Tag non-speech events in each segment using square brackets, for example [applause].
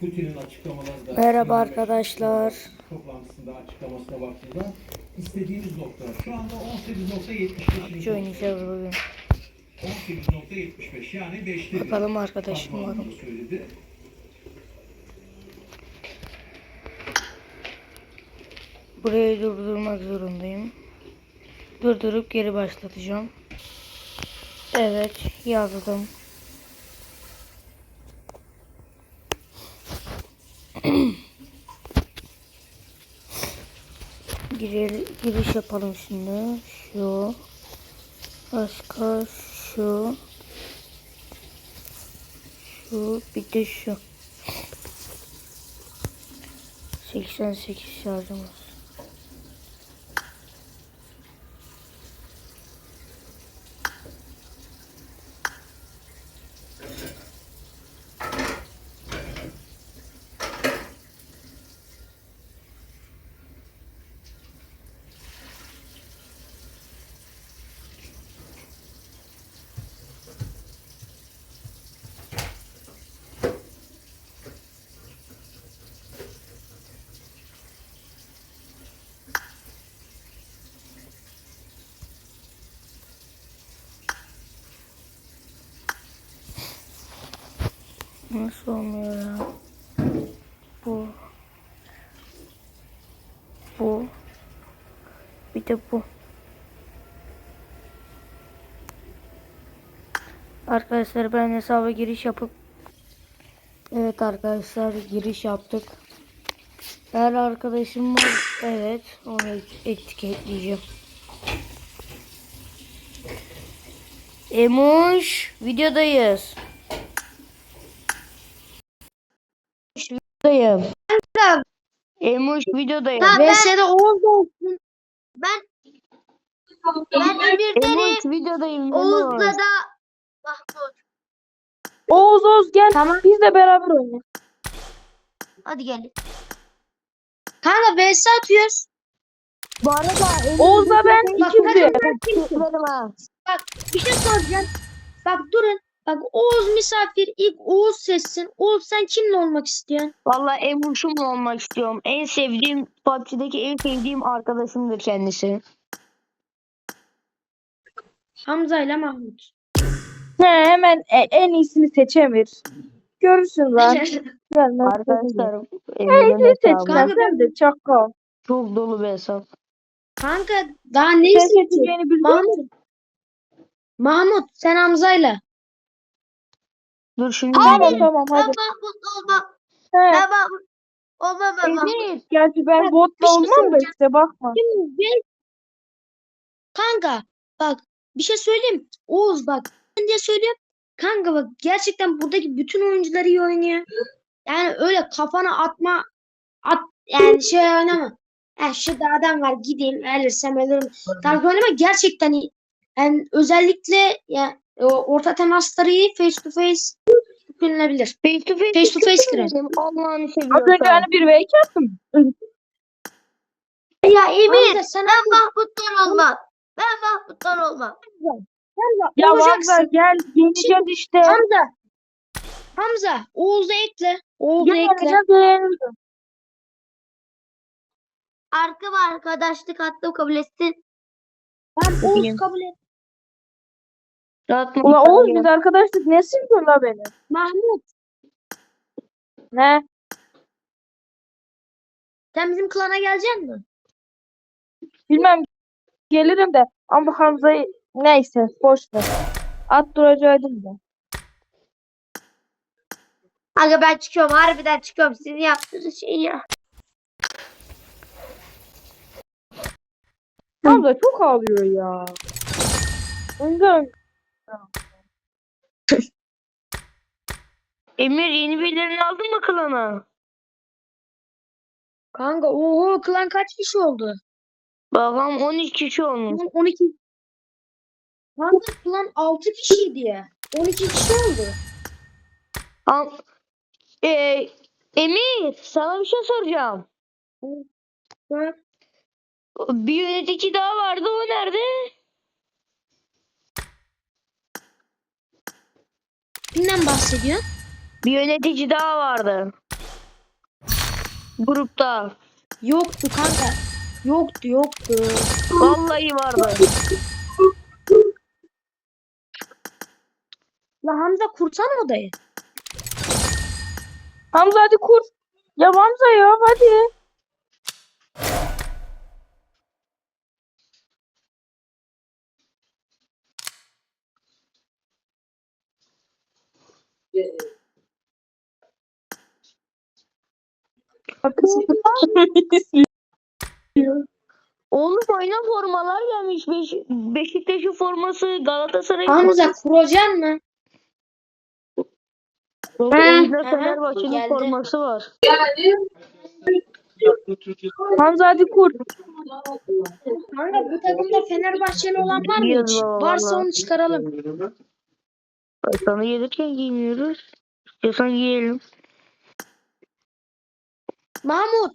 Putin'in açıklamaları da Merhaba arkadaşlar. toplantısında açıklamasına baktığında istediğimiz nokta şu anda 18.75 Şu oynayacağız bugün. 18.75 yani 5'te bir. Bakalım arkadaşım var mı? söyledi. Burayı durdurmak zorundayım. Durdurup geri başlatacağım. Evet yazdım. Girel, giriş yapalım şimdi. Şu. Başka şu. Şu bir de şu. 88 şarjımız. Nasıl olmuyor ya? Bu. Bu. Bir de bu. Arkadaşlar ben hesaba giriş yapıp Evet arkadaşlar giriş yaptık. Her arkadaşım var. Evet onu et- etiketleyeceğim. Emuş videodayız. Videodayım. Emuş videodayım. VS'de Oğuz olsun. Ben ben Emir'denim. Emuş videodayım. Oğuz'la da Mahmut. Oğuz Oğuz gel. Tamam. Biz de beraber oynayalım. Hadi gelin. Kanka VS atıyoruz. Bu arada Oğuz'la ben Bak, ikizim. Benim ha. Bak bir şey soracağım. Bak durun. Bak Oğuz misafir. İlk Oğuz sessin. Oğuz sen kimle olmak istiyorsun? Valla Emuş'um olmak istiyorum. En sevdiğim PUBG'deki en sevdiğim arkadaşımdır kendisi. Hamza ile Mahmut. He, hemen e- en iyisini seç Emir. Görürsün lan. Gelmez. Arkadaşlar En Emir'in iyisini seç. Sen de çakal. çok dolu bir hesap. Kanka daha ne Sen Mahmut. Mahmut sen Hamza'yla. Dur şimdi Tamam ben- tamam hadi. Mahmut olma. He. Ben ben Mahmut. Emir. Gerçi ben Bak, botla şey olmam da söyleyeceğim. işte bakma. Şimdi ben- Kanka bak bir şey söyleyeyim. Oğuz bak ben diye söylüyorum. Kanka bak gerçekten buradaki bütün oyuncular iyi oynuyor. Yani öyle kafana atma at yani şey oynama. Ha şurada adam var gideyim elirsem ölürüm. Tarzı oynama gerçekten iyi. Yani özellikle ya o orta temasları iyi face to face düşünülebilir. Face to face, Face to face girelim. girelim. Allah'ını Az önce hani bir V2 attım. Ya Emir sen ben Mahmut'tan olmam. Ben Mahmut'tan olmam. Ya olacaksın. Hamza gel yeneceğiz işte. Hamza. Hamza. Oğuz'u ekle. Oğuz'u ekle. Arka var arkadaşlık attım kabul etsin. Ben Oğuz kabul et. Rahatma. Ulan Oğuz biz arkadaşlık ne sildin la beni? Mahmut. Ne? Sen bizim klana gelecek misin? Bilmem gelirim de ama Hamza'yı neyse boş ver. At duracaktım da. Aga ben çıkıyorum. Harbiden çıkıyorum. Sizin yaptığınız şey ya. Hamza çok ağlıyor ya. Ondan [laughs] Emir yeni birilerini aldın mı klana? Kanka oho klan kaç kişi oldu? Bakalım 13 kişi olmuş. Klan 12. Kanka klan 6 kişiydi ya. 12 kişi oldu. Al. Ee, Emir sana bir şey soracağım. Bak. Bir yönetici daha vardı o nerede? Kimden bahsediyorsun? Bir yönetici daha vardı. Grupta. Yoktu kanka. Yoktu yoktu. Vallahi vardı. La Hamza kursana odayı. Hamza hadi kur. Ya Hamza ya hadi. Oğlum oyuna formalar gelmiş. Beş, Beşiktaş'ın forması Galatasaray'ın Hamza kuracaksın mı? Oyunda Fenerbahçe'nin geldi. forması var. Hamza hadi kur. Kanka bu takımda Fenerbahçeli olan var mı hiç? Vallahi. Varsa onu çıkaralım. Sana gelirken giymiyoruz. İstiyorsan giyelim. Mahmut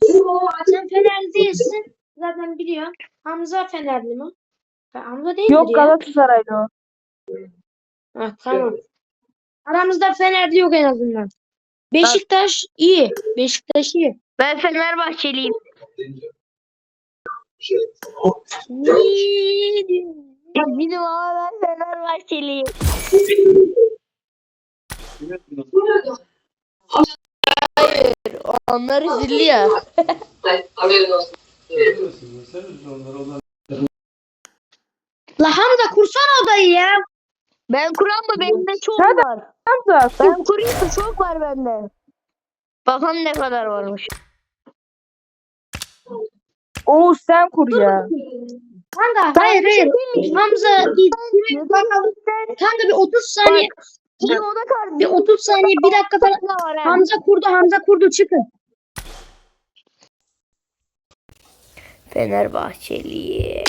sen Fenerli değilsin. Zaten biliyorum. Hamza Fenerli mi? Ha, Hamza değildir Yok ya. Galatasaraylı o. Ha, tamam. Aramızda Fenerli yok en azından. Beşiktaş iyi. Beşiktaş iyi. Ben Fenerbahçeliyim. Eminim ama ben Fenerbahçeliyim. Onlar üzüldü ya. La Hamza kursana odayı ya. Ben kuran mı? Bende çok Nerede? var. Hamza. Ben kurayım mı? Çok var bende. Bakalım ne kadar varmış. Oo sen kur ya. Kanka hayır hayır. Hamza bir. Sen Kanka bir 30 saniye. bir oda kar. Bir 30 saniye bir dakika falan. da var ha. Hamza kurdu Hamza kurdu çıkın. Fenerbahçeli.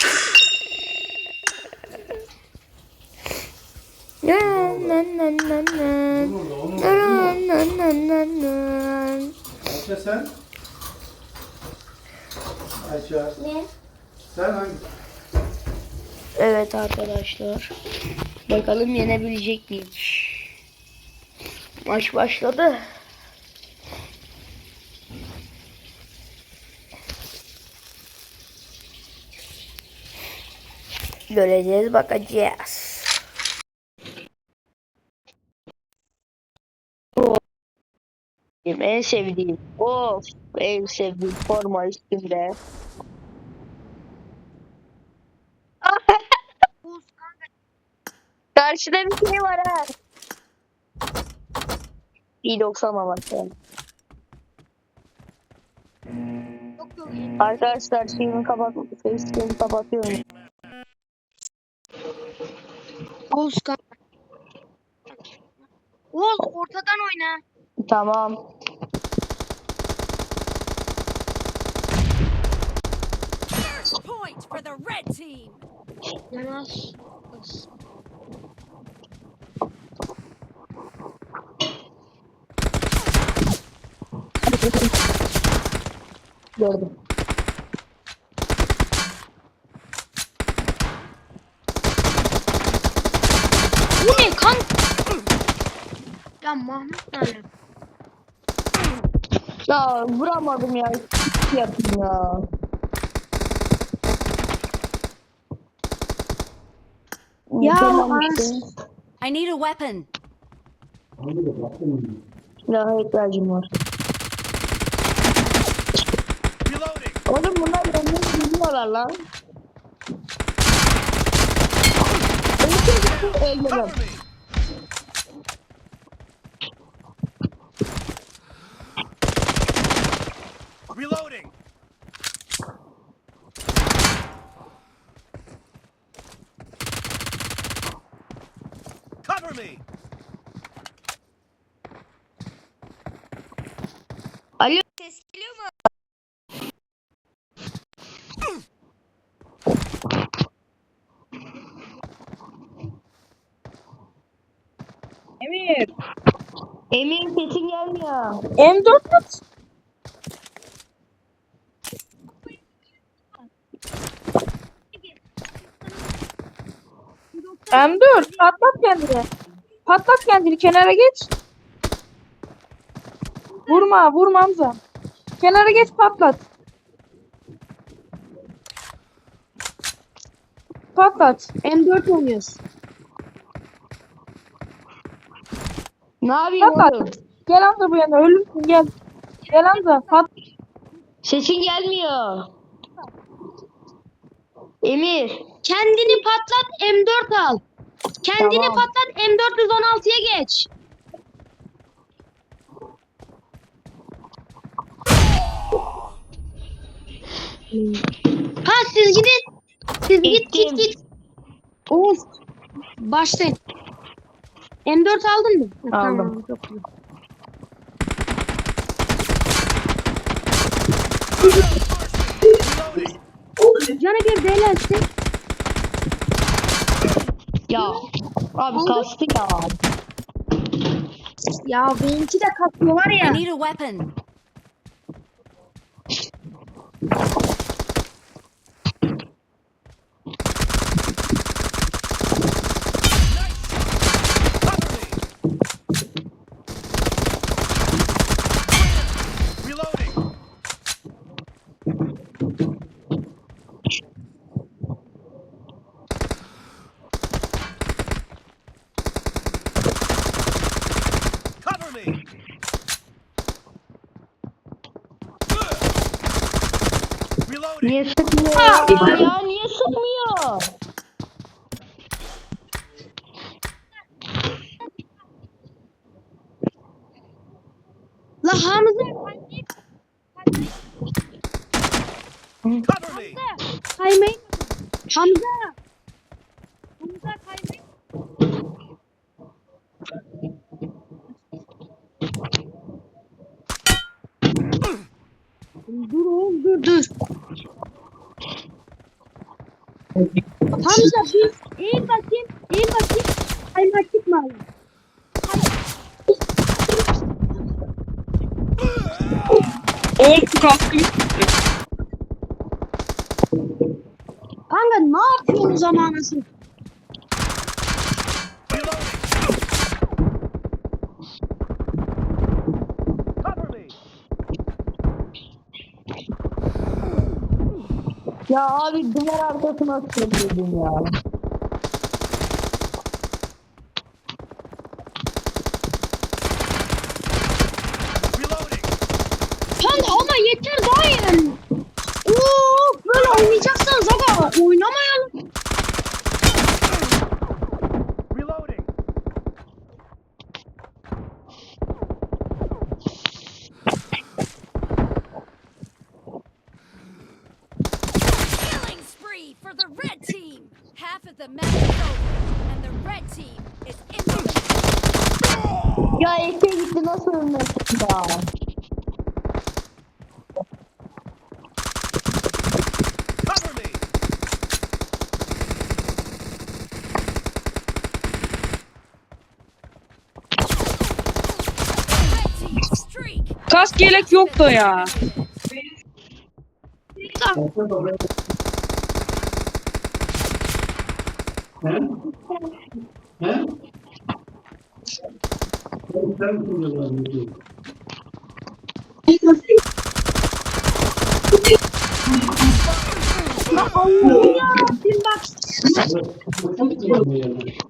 Na na na na na. Na na na na na. Ayça sen? Ayça. Ne? Sen hangi? Evet arkadaşlar. Bakalım yenebilecek miyiz? Maç başladı. Göreceğiz bakacağız. En sevdiğim. Of. En sevdiğim forma üstünde. Karşıda bir şey var ha. 1.90 ama bak yani. Arkadaşlar şeyimi kapat, facecam'i kapatıyorum. Oğuz kanka. Oğuz ortadan oyna. Tamam. Point for the red team. Yanaş. Gördüm. Bu ne kanka? Ya Mahmut nerede? Ya vuramadım ya. Hiç yapayım ya. Ya. I need a weapon. Silaha ihtiyacım var. Oğlum bunlar benden bilmiyorlar lan. Öldürdüm. Öldürdüm. Reloading. Cover me. Alo. Emir. Emin sesin gelmiyor. M4 at. M4 patlat kendini. Patlat kendini kenara geç. Vurma vurma Hamza. Kenara geç patlat. Patlat. M4 oynuyoruz. Ne yapayım Patlat. oğlum? Gel Hamza bu yana ölürsün gel. Gel Hamza pat. Sesin gelmiyor. Emir. Kendini patlat M4 al. Kendini Tamam. patlat M416'ya geç. Ha siz gidin. Siz git Gittim. git git. Oğuz başlayın. M4 aldın mı? Aldım. Tamam, çok iyi. Canı bir delensin. Ya. Abi Oldu. kastı ya. Ya benimki de kasıyor var I ya. need a weapon. Niye sıkmıyor ya? ya niye sıkmıyor? La Hamza. Hamza. Hamza kaymayı. Dur oğlum dur dur. Hamza bir eğil bakayım. Eğil bakayım. Kaymak çıkma. Kanka ne yapıyorsun zamanası? Reloading. Cover me. Ya abi duvar arkasına sıkıyordum ya. Reloading. Kanka ama yeter daha yani. Oo, böyle oynayacaksanız aga oynamayalım. Reloading. Killing spree for the red team. Half of the match is over, and the red team is in the lead. Ya Eke gitti nasıl ölmesin ya? Cover me. Red team streak. Kask yelek yoktu ya.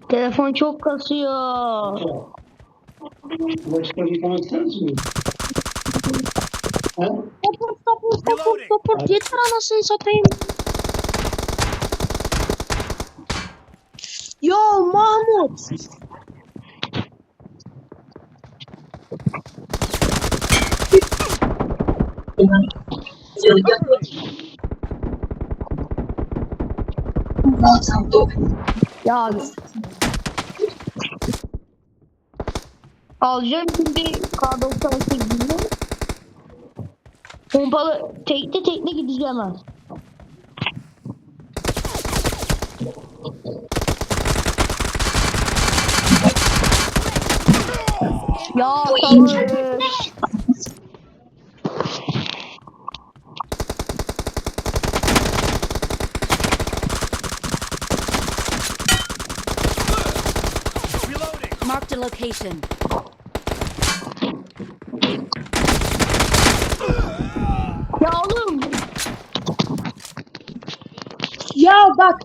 Telefon çok kasıyor. Başka bir tane fundo. Topo, topo, topo, topo. Por que, não sei, só tem... Yo, Mahmoud! Ya Alacağım şimdi kadro çalışıyor. Pompalı tekne tekne gideceğim ben. Ya sabır. Reloading. Marked a location. Ya bak.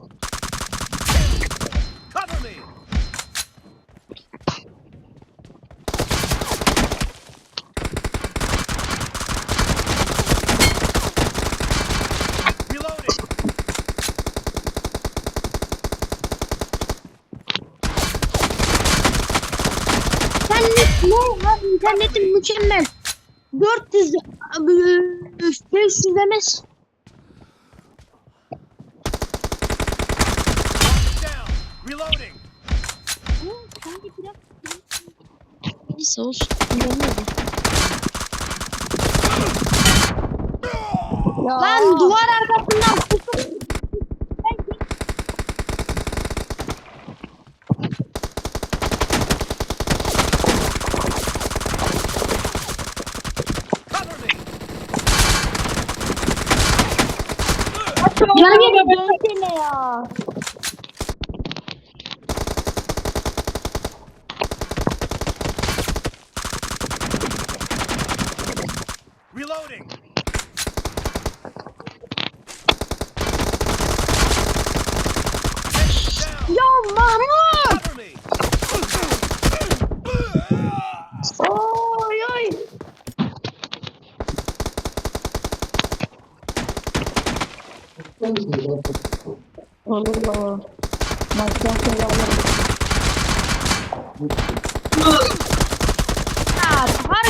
İnternet ne var? İnternetin mükemmel. 400 500 MS Reloading. Neyse olsun. Değil. Ya. Lan duvar arkasından me. Canım yedi. Dönsene ya. Reloading. Down. Ya Mahmut. Cover me. Oy oy. Sen misin? Olur baba. Maçtan sonra alırım.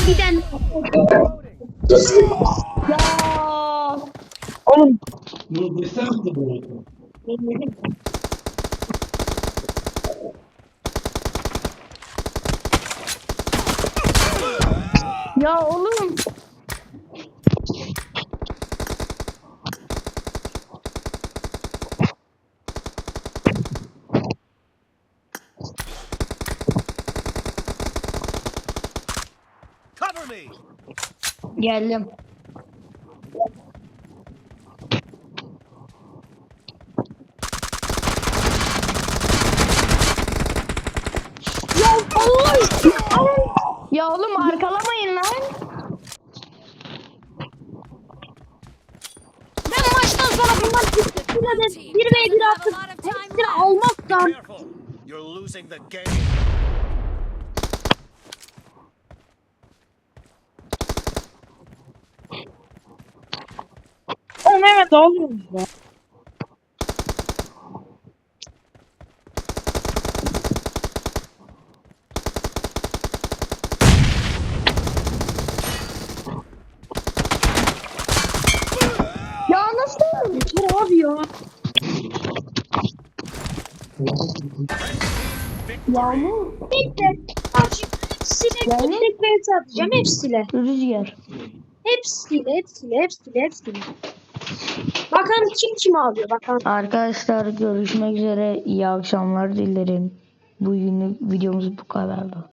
Ya harbiden Ya. Oğlum? Ya oğlum. Cover me. Geldim. ya oy. Ya oğlum arkalamayın lan. Ben maçtan sonra bunlar ikisiyle de bir ve bir atıp hepsini almazsam. You're losing the game. Oğlum hemen dağılıyoruz ya. Nasıl? yeter abi ya. Yağmur. Artık hepsine Yani? tek atacağım hepsiyle. Rüzgar. Hepsiyle hepsiyle hepsiyle hepsiyle. Bakalım kim kimi alıyor bakalım. Arkadaşlar görüşmek üzere. İyi akşamlar dilerim. Bugünlük videomuz bu kadardı.